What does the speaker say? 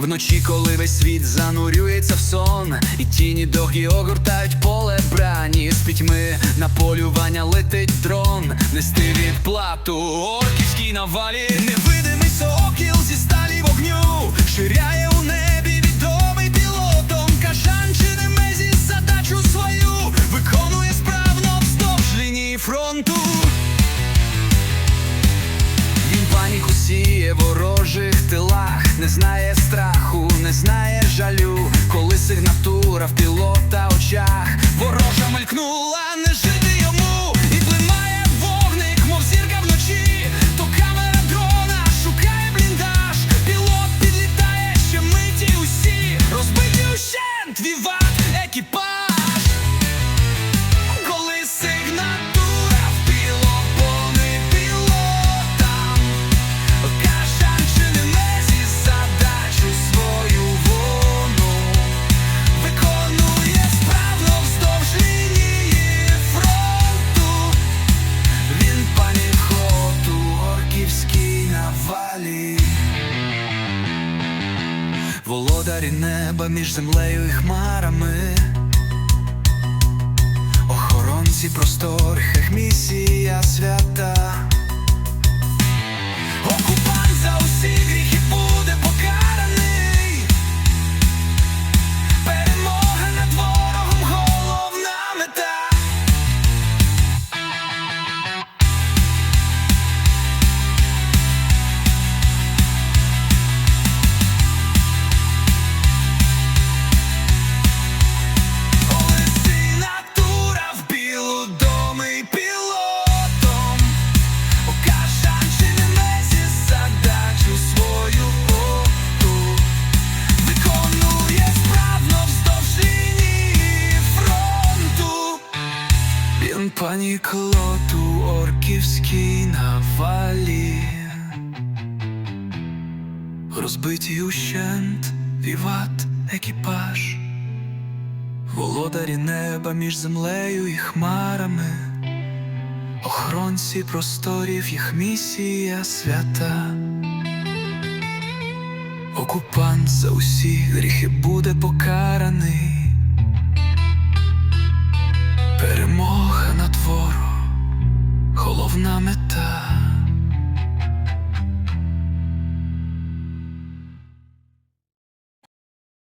Вночі, коли весь світ занурюється в сон, і тіні довгі огортають поле брані. З пітьми на полювання летить дрон, нести відплату. Орківській навалі, невидимий сокіл зі сталі вогню, ширяє у небі відомий пілотом, кажан чи немезі задачу свою, виконує справно вздовж лінії фронту. Він паніку сіє в ворожих тилах, не знає знає жалю, коли сигнатура в пілота очах, ворожа мелькнула, не жити йому, і блимає вогник, мов зірка вночі, то камера дрона шукає бліндаж, пілот підлітає, ще миті усі, розбиті ущент, Володарі неба між землею і хмарами Охоронці просторих місія свята. Він паніклоту орківській навалі Розбитий ущент, віват, екіпаж Володарі неба між землею і хмарами, охоронці просторів, їх місія свята. Окупант за усі гріхи буде покараний. Poznamy